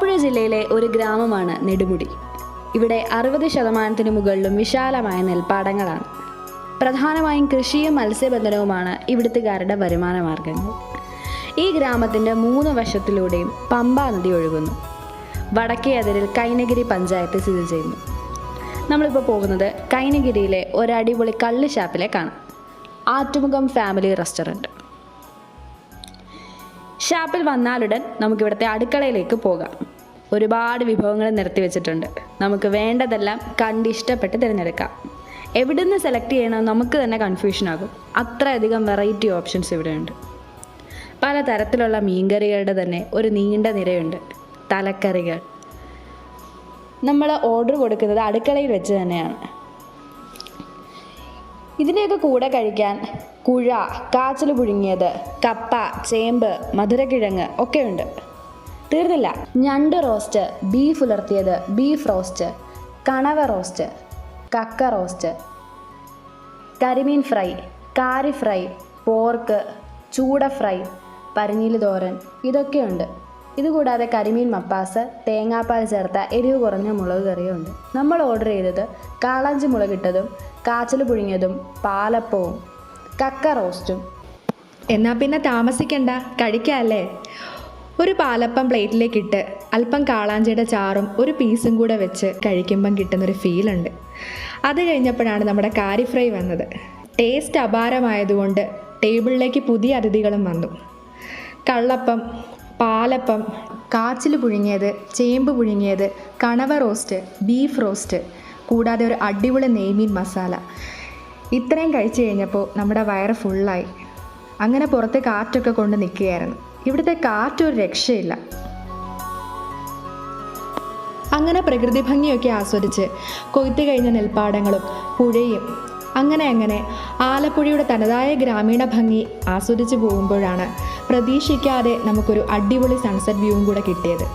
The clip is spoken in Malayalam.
ആലപ്പുഴ ജില്ലയിലെ ഒരു ഗ്രാമമാണ് നെടുമുടി. ഇവിടെ അറുപത് ശതമാനത്തിന് മുകളിലും വിശാലമായ നെൽപ്പാടങ്ങളാണ്. പ്രധാനമായും കൃഷിയും മത്സ്യബന്ധനവുമാണ് ഇവിടുത്തുകാരുടെ വരുമാന മാർഗങ്ങൾ ഈ ഗ്രാമത്തിന്റെ മൂന്ന് വശത്തിലൂടെയും പമ്പ നദി ഒഴുകുന്നു. വടക്കേ അതിരിൽ കൈനഗിരി പഞ്ചായത്ത് സ്ഥിതി ചെയ്യുന്നു. നമ്മളിപ്പോൾ പോകുന്നത് കൈനഗിരിയിലെ ഒരടിപൊളി കള്ള് ഷാപ്പിലേക്കാണ് ആറ്റുമുഖം ഫാമിലി റെസ്റ്റോറന്റ് ഷാപ്പിൽ വന്നാലുടൻ നമുക്കിവിടുത്തെ അടുക്കളയിലേക്ക് പോകാം. ഒരുപാട് വിഭവങ്ങൾ നിരത്തി വെച്ചിട്ടുണ്ട്. നമുക്ക് വേണ്ടതെല്ലാം കണ്ട് ഇഷ്ടപ്പെട്ട് തിരഞ്ഞെടുക്കാം. എവിടുന്ന് സെലക്ട് ചെയ്യണം നമുക്ക് തന്നെ കൺഫ്യൂഷൻ ആകും. അത്രയധികം വെറൈറ്റി ഓപ്ഷൻസ് ഇവിടെയുണ്ട്. പലതരത്തിലുള്ള മീൻകറികളുടെ തന്നെ ഒരു നീണ്ട നിരയുണ്ട്. തലക്കറികൾ. നമ്മൾ ഓർഡർ കൊടുക്കുന്നത് അടുക്കളയിൽ വെച്ച് തന്നെയാണ്. ഇതിന്റെയൊക്കെ കൂടെ കഴിക്കാൻ കുഴ കാച്ചിൽ പുഴുങ്ങിയത് കപ്പ ചേമ്പ് മധുരക്കിഴങ്ങ് ഒക്കെയുണ്ട്. തീർന്നില്ല. ഞണ്ട് റോസ്റ്റ് ബീഫ് ഉലർത്തിയത് ബീഫ് റോസ്റ്റ് കണവ റോസ്റ്റ് കക്ക റോസ്റ്റ് കരിമീൻ ഫ്രൈ കാരി ഫ്രൈ പോർക്ക് ചൂട ഫ്രൈ പരിഞ്ഞീൽ തോരൻ ഇതൊക്കെയുണ്ട്. ഇതുകൂടാതെ കരിമീൻ മപ്പാസ് തേങ്ങാപ്പാൽ ചേർത്ത എരിവ് കുറഞ്ഞ മുളക് കറിയും ഉണ്ട് നമ്മൾ ഓർഡർ ചെയ്തത് കാളാഞ്ചി മുളകിട്ടതും കാച്ചിൽ പുഴുങ്ങിയതും പാലപ്പവും കക്ക റോസ്റ്റും. എന്നാൽ പിന്നെ താമസിക്കണ്ട കഴിക്കാല്ലേ ഒരു പാലപ്പം പ്ലേറ്റിലേക്കിട്ട് അല്പം കാളാഞ്ചിയുടെ ചാറും ഒരു പീസും കൂടെ വെച്ച് കഴിക്കുമ്പം കിട്ടുന്നൊരു ഫീലുണ്ട്. അത് കഴിഞ്ഞപ്പോഴാണ് നമ്മുടെ കാരി ഫ്രൈ വന്നത്. ടേസ്റ്റ് അപാരമായതുകൊണ്ട് ടേബിളിലേക്ക് പുതിയ അതിഥികളും വന്നു. കള്ളപ്പം പാലപ്പം കാച്ചിൽ പുഴുങ്ങിയത് ചേമ്പ് പുഴുങ്ങിയത് കണവ റോസ്റ്റ് ബീഫ് റോസ്റ്റ് കൂടാതെ ഒരു അടിപൊളി നെയ്മീൻ മസാല. ഇത്രയും കഴിച്ചു കഴിഞ്ഞപ്പോൾ നമ്മുടെ വയറ് ഫുള്ളായി അങ്ങനെ പുറത്ത് കാറ്റൊക്കെ കൊണ്ട് നിൽക്കുകയായിരുന്നു ഇവിടുത്തെ കാറ്റൊരു രക്ഷയില്ല. അങ്ങനെ പ്രകൃതി ഭംഗിയൊക്കെ ആസ്വദിച്ച് കൊയ്ത്തു കഴിഞ്ഞ നെൽപ്പാടങ്ങളും പുഴയും അങ്ങനെ അങ്ങനെ ആലപ്പുഴയുടെ തനതായ ഗ്രാമീണ ഭംഗി ആസ്വദിച്ച് പോകുമ്പോഴാണ് പ്രതീക്ഷിക്കാതെ നമുക്കൊരു അടിപൊളി സൺസെറ്റ് വ്യൂവും കൂടെ കിട്ടിയത്.